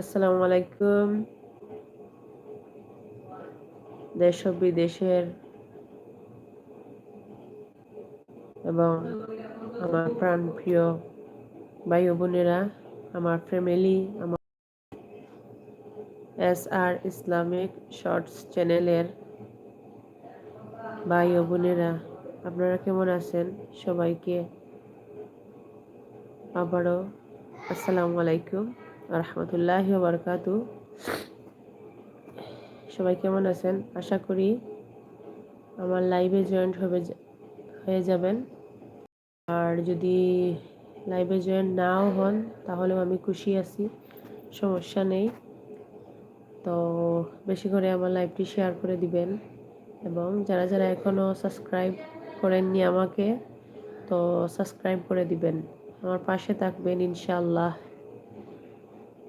আসসালামু আলাইকুম। দেশ ও বিদেশের এবং আমার প্রাণ প্রিয় ভাই বোনেরা, আমার ফ্যামিলি আমার এস আর ইসলামিক শর্টস চ্যানেলের ভাই বোনেরা, আপনারা কেমন আছেন? সবাইকে আবারও আসসালামু আলাইকুম। রহমতুল্লাহ বারকাতু সবাই কেমন আছেন? আশা করি আমার লাইভে জয়েন্ট হবে হয়ে যাবেন। আর যদি লাইভে জয়েন নাও হন, তাহলেও আমি খুশি আছি, সমস্যা নেই। তো বেশি করে আমার লাইভটি শেয়ার করে দিবেন। এবং যারা যারা এখনও সাবস্ক্রাইব করেননি আমাকে, তো সাবস্ক্রাইব করে দিবেন। আমার পাশে থাকবেন ইনশাল্লাহ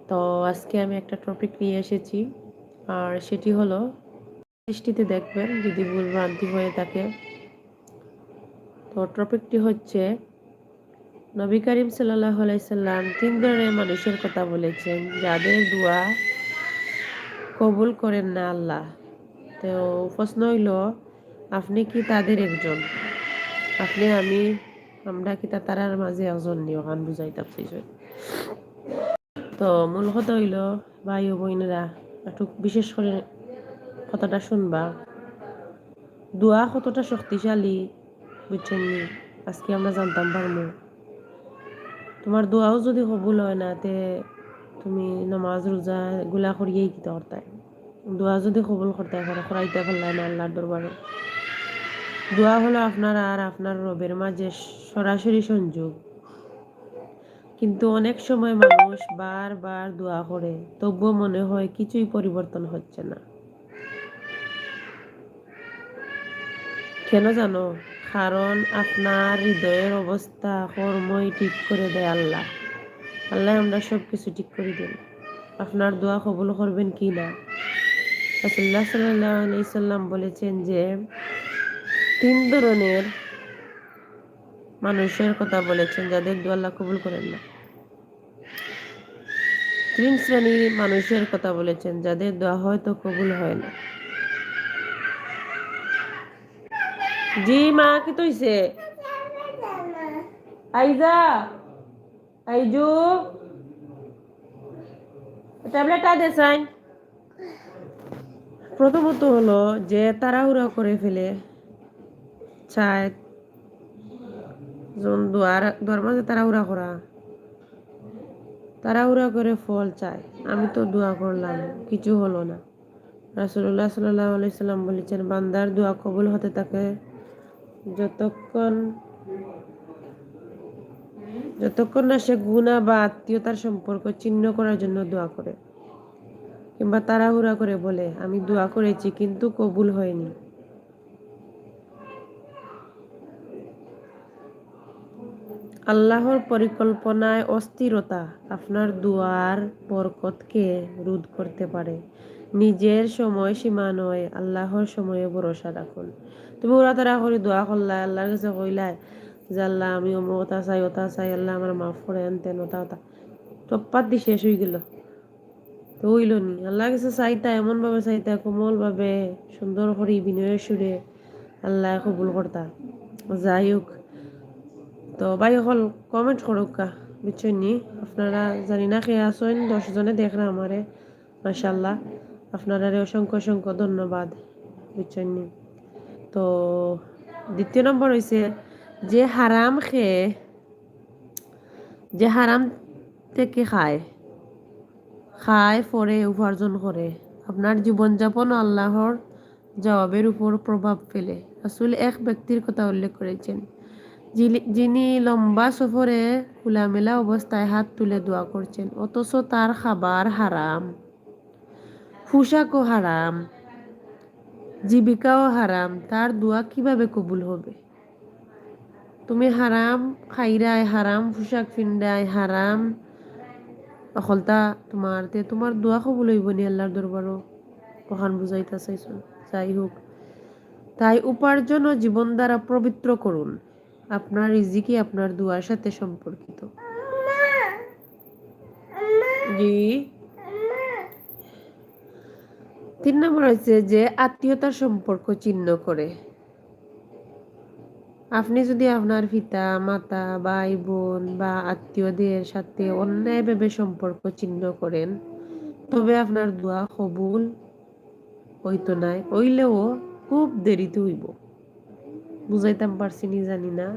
তো আজকে আমি একটা টপিক নিয়ে এসেছি। আর সেটি হলো, দৃষ্টিতে দেখবেন যদি ভুল ভ্রান্তি হয়ে থাকে, তো টপিকটি হচ্ছে, নবী করিম সাল্লাহ আলাইসাল্লাম তিন ধরনের মানুষের কথা বলেছেন, যাদের দোয়া কবুল করেন না আল্লাহ। তো প্রশ্ন হইল, আপনি কি তাদের একজন? আপনি, আমি, আমরা কি তারার মাঝে একজন? নিয়ে বুঝাইতাম সেই তো মূল কথা হইল, ভাই ও বোনেরা, একটু বিশেষ করে কথাটা শুনবা। দোয়া কতটা শক্তিশালী, বুঝছেন আজকে আমরা জানতাম পারব তোমার দোয়াও যদি কবুল হয় না, তে তুমি নমাজ, রোজা গুলা করিয়েই কিতা করতায় দোয়া যদি কবুল করতে পারো করাইতে পারলাই না আল্লাহর দরবারে। দোয়া হলো আপনার আর আপনার রবের মাঝে সরাসরি সংযোগ। কিন্তু অনেক সময় মানুষ বারবার দোয়া করে, তবুও মনে হয় কিছুই পরিবর্তন হচ্ছে না। কেন জানো? কারণ আপনার হৃদয়ের অবস্থা কর্মই ঠিক করে দেয় আল্লাহ। আল্লাহ আমরা সব কিছু ঠিক করে দেন। আপনার দোয়া কবুল করবেন কি না? রাসুল্লাহ সাল্লাহ সাল্লাম বলেছেন যে, তিন ধরনের মানুষের কথা বলেছেন যাদের দোয়া আল্লাহ কবুল করেন না। তিন শ্রেণির মানুষের কথা বলেছেন, যাদের দোয়া হয়তো কবুল হয় না। জি মা, কি তৈছে? আইজা, আইজু। ট্যাবলেট আদে সাইন প্রথমত হলো যে তাড়াহুড়া করে ফেলে চায়। দুয়ার দুয়ার মাঝে তাড়াহুড়া করা। তাড়াহুড়া করে ফল চায়। আমি তো দোয়া করলাম, কিছু হলো না। রাসুল্লাহ সাল্লাহ আলাইসাল্লাম বলেছেন, বান্দার দোয়া কবুল হতে থাকে যতক্ষণ যতক্ষণ না সে গুণা বা আত্মীয়তার সম্পর্ক চিহ্ন করার জন্য দোয়া করে, কিংবা তাড়াহুড়া করে বলে, আমি দোয়া করেছি কিন্তু কবুল হয়নি। আল্লাহর পরিকল্পনায় অস্থিরতা আপনার দুয়ার বরকতকে রোধ করতে পারে। নিজের সময় সীমা নয়, আল্লাহর সময়ে ভরসা রাখুন। তুমি ওরা তারা করে দোয়া করলাই আল্লাহর কাছে কইলাই যে আল্লাহ আমি অমুক চাই ওটা চাই, আল্লাহ আমার মাফ করে আনতেন ওটা ওটা টপ্পাত দি শেষ হয়ে গেল। তো হইল নি। আল্লাহ কাছে চাইতা, এমনভাবে চাইতা, কোমলভাবে, সুন্দর করে বিনয়ের সুরে আল্লাহ কবুল করতা। যাই হোক তো ভাই হল কমেন্ট করুক বুঝছেন নি? আপনারা জানি না কে আসেন দশজনে দেখরা আমারে মাসাল্লাহ আপনারা অসংখ্য অসংখ্য ধন্যবাদ, বুঝছেন নি? তো দ্বিতীয় নম্বর হয়েছে যে হারাম খেয়ে যে হারাম থেকে খায় খায়, পরে উপার্জন করে। আপনার জীবনযাপন আল্লাহর জবাবের উপর প্রভাব ফেলে। আসলে এক ব্যক্তির কথা উল্লেখ করেছেন। যিনি লম্বা সফরে খোলামেলা অবস্থায় হাত তুলে দোয়া করছেন অথচ তার খাবার হারাম পোশাকও হারাম জীবিকাও হারাম তার দোয়া কীভাবে কবুল হবে? তুমি হারাম খাইরায় হারাম পোশাক ফিন্ডায় হারাম অকলতা তোমার তে তোমার দোয়া কবুল হইব নি আল্লাহর দরবারও ওখান বুঝাইতা চাইছো, যাই হোক তাই উপার্জন ও জীবন দ্বারা পবিত্র করুন। আপনার রিজিকি আপনার দুয়ার সাথে সম্পর্কিত। জি। তিন নম্বর হচ্ছে যে আত্মীয়তার সম্পর্ক চিহ্ন করে। আপনি যদি আপনার পিতা, মাতা ভাই বোন বা আত্মীয়দের সাথে অন্যায়ভাবে সম্পর্ক চিহ্ন করেন, তবে আপনার দোয়া কবুল হইতো নাই, হইলেও খুব দেরিতে হইব। বুঝাইতাম পারছি নি, জানি না।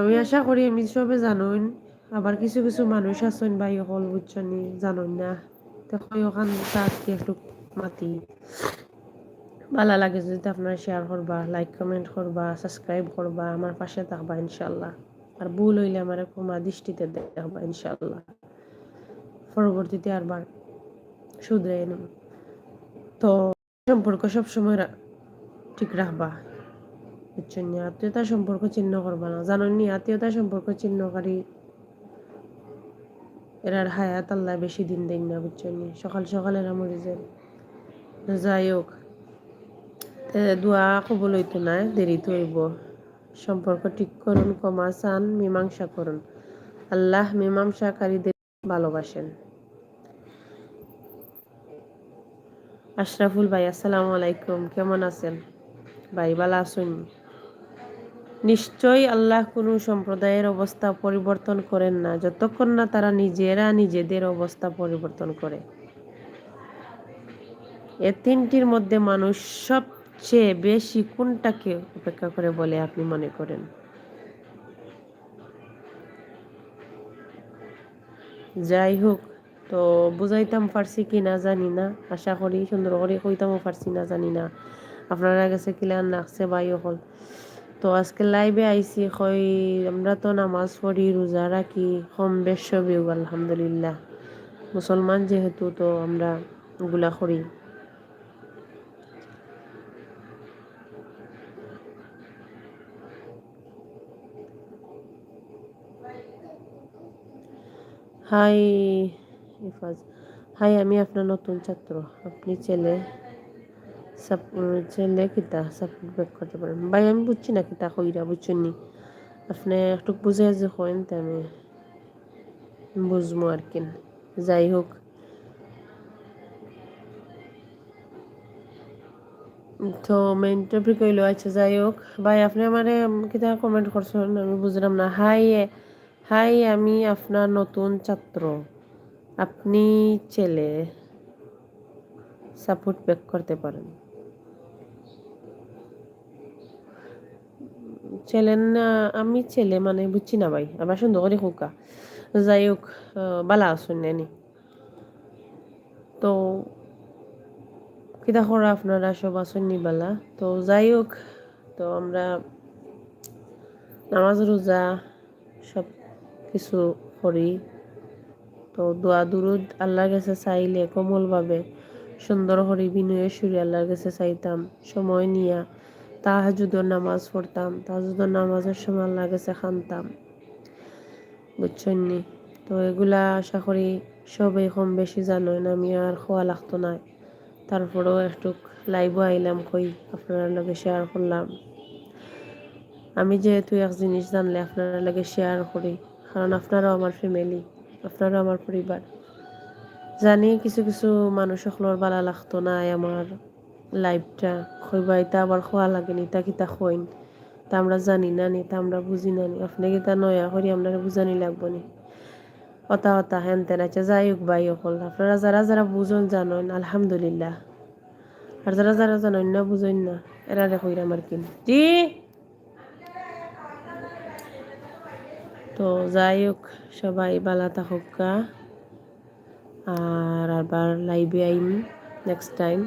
আমি আশা করি আমি সবে জানুন আবার কিছু কিছু মানুষ আছেন ভাই হল বুঝছনি জানুন না। তাকে একটু মাতি। ভালো লাগে যদি শেয়ার করবা লাইক কমেন্ট করবা সাবস্ক্রাইব করবা, আমার পাশে থাকবা ইনশাল্লাহ আর ভুল হইলে আমার ক্ষমা দৃষ্টিতে দেখবা ইনশাল্লাহ পরবর্তীতে আরবার শুধরাই নেব তো, সম্পর্ক সবসময় ঠিক রাখবা। বুঝছেন নি আত্মীয়তার সম্পর্ক চিহ্ন করবা না। জানেন নি, আত্মীয়তার সম্পর্ক চিহ্নকারী এরার হায়াত আল্লাহ বেশি দিন দেন না বুঝছেন নি? সকাল সকাল এরা মরে যায়। যাই হোক দোয়া কবল হইতো না দেরিতে হইব। সম্পর্ক ঠিক করুন কমা চান, মীমাংসা করুন। আল্লাহ মীমাংসাকারীদের ভালোবাসেন। আশরাফুল ভাই, আসসালামু আলাইকুম, কেমন আছেন? ভাই, ভালো আছেন? নিশ্চয়ই আল্লাহ কোনো সম্প্রদায়ের অবস্থা পরিবর্তন করেন না, যতক্ষণ না তারা নিজেরা নিজেদের অবস্থা পরিবর্তন করে। এ তিনটির মধ্যে মানুষ সবচেয়ে বেশি কোনটাকে অপেক্ষা করে বলে আপনি মনে করেন? যাই হোক, তো বুঝাইতাম পারছি কি না জানি না, আশা করি সুন্দর করে কইতামও পারছি না জানি না। আপনারা গেছে কিলান রাখছে বাই হল তো আজকে লাইভে আইসি কই, আমরা তো নামাজ পড়ি, রোজা রাখি, কম বেশ আলহামদুলিল্লাহ। মুসলমান যেহেতু, তো আমরা ওগুলা করি। হাই ইফাজ হাই আমি আপনার নতুন ছাত্র, আপনি ছেলে? ছেলে কিতা সাপোর্ট ব্যাক করতে পারেন ভাই আমি বুঝছি না কিতা কইরা বুঝছেন নি আপনি একটু বুঝে যে কইন তো আমি বুঝব আর কি যাই হোক তো মেইন টপিক হইল আচ্ছা যাই হোক ভাই আপনি আমারে কিতা কমেন্ট করছেন আমি বুঝলাম না হাই হাই আমি আপনার নতুন ছাত্র আপনি ছেলে সাপোর্ট ব্যাক করতে পারেন ছেলে না আমি ছেলে মানে বুঝছি না ভাই, আবার সুন্দর করে হোকা যাই হোক বালা আসুন নেনি তো কিতা করা আপনারা, সব আসুন বালা? তো যাই হোক, তো আমরা নামাজ, রোজা সব কিছু করি। তো দোয়া, দুরুদ আল্লাহর কাছে চাইলে কোমলভাবে সুন্দর করে বিনয়ে সুরে আল্লাহর কাছে চাইতাম। সময় নিয়া তাহাজুদর নামাজ পড়তাম। তাহাজুদর নামাজের সময় আল্লাহর কাছে খানতাম। বুঝছেন নি তো এগুলা আশা করি সবাই কম বেশি জানো আমি আর খোয়া লাগতো না। তারপরেও একটু লাইভও আইলাম কই, আপনার লগে শেয়ার করলাম। আমি যেহেতু এক জিনিস জানলে আপনার লগে শেয়ার করি, কারণ আপনারাও আমার ফ্যামিলি আপনারাও আমার পরিবার। জানি কিছু কিছু মানুষ সকলের বালা লাগতো না আমার লাইফটা খইবা এটা আবার খোয়া লাগেনি, তা কিতা খইন তা আমরা জানি না নি, তা আমরা বুঝি না নি। আপনি কিতা নয়া করি আমরা বুঝানি লাগবো নি। অতা অতা, হেন তেন আচ্ছা যাই হোক ভাই অকল। আপনারা যারা যারা বুঝন জানেন, আলহামদুলিল্লাহ। আর যারা যারা জানেন না বুঝেন না, এরা দেখইরা আমার কিন। জি? তো যাই হোক, সবাই বালা থাকুক আর আবার লাইভে আইম নেক্সট টাইম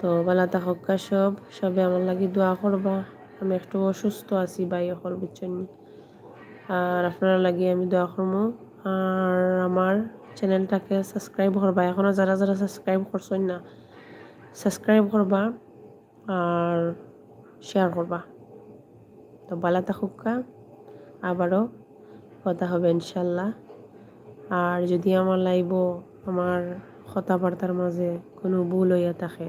তো বালা থাকুক সব, সবে আমার লাগি দোয়া করবা। আমি একটু অসুস্থ আছি বাই অকল বুঝছেন। আর আপনারা লাগি আমি দোয়া করব আর আমার চ্যানেলটাকে সাবস্ক্রাইব করবা। এখনও যারা যারা সাবস্ক্রাইব করছেন না, সাবস্ক্রাইব করবা আর শেয়ার করবা। তো বালা থাকুক আবারও কথা হবে ইনশাল্লাহ। আর যদি আমার লাইব আমার কথাবার্তার মাঝে কোনো ভুল হইয়া থাকে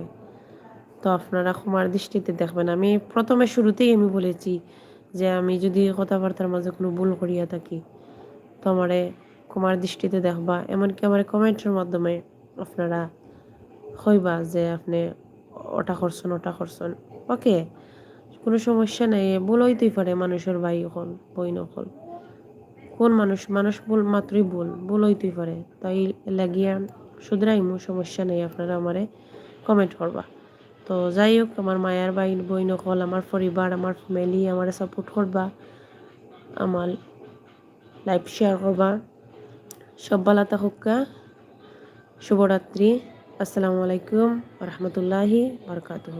তো আপনারা ক্ষমার দৃষ্টিতে দেখবেন। আমি প্রথমে শুরুতেই আমি বলেছি যে আমি যদি কথাবার্তার মাঝে কোনো ভুল করিয়া থাকি, তো আমারে ক্ষমার দৃষ্টিতে দেখবা। এমনকি আমার কমেন্টের মাধ্যমে আপনারা হইবা যে আপনি ওটা করছেন ওটা করছেন। ওকে, কোনো সমস্যা নেই, ভুল হইতেই পারে মানুষের ভাই হল বই নকল কোন মানুষ মানুষ ভুল মাত্রই ভুল ভুল হইতেই পারে। তাই লাগিয়া শুধরাইমু, সমস্যা নেই, আপনারা আমারে কমেন্ট করবা। তো যাই হোক, আমার মায়ার বাই বই নকল আমার পরিবার, আমার ফ্যামিলি আমার সাপোর্ট করবা, আমার লাইফ শেয়ার করবা। সব ভালো থাকুকা শুভরাত্রি। আসসালামু আলাইকুম রহমতুল্লাহি বারকাতুহ।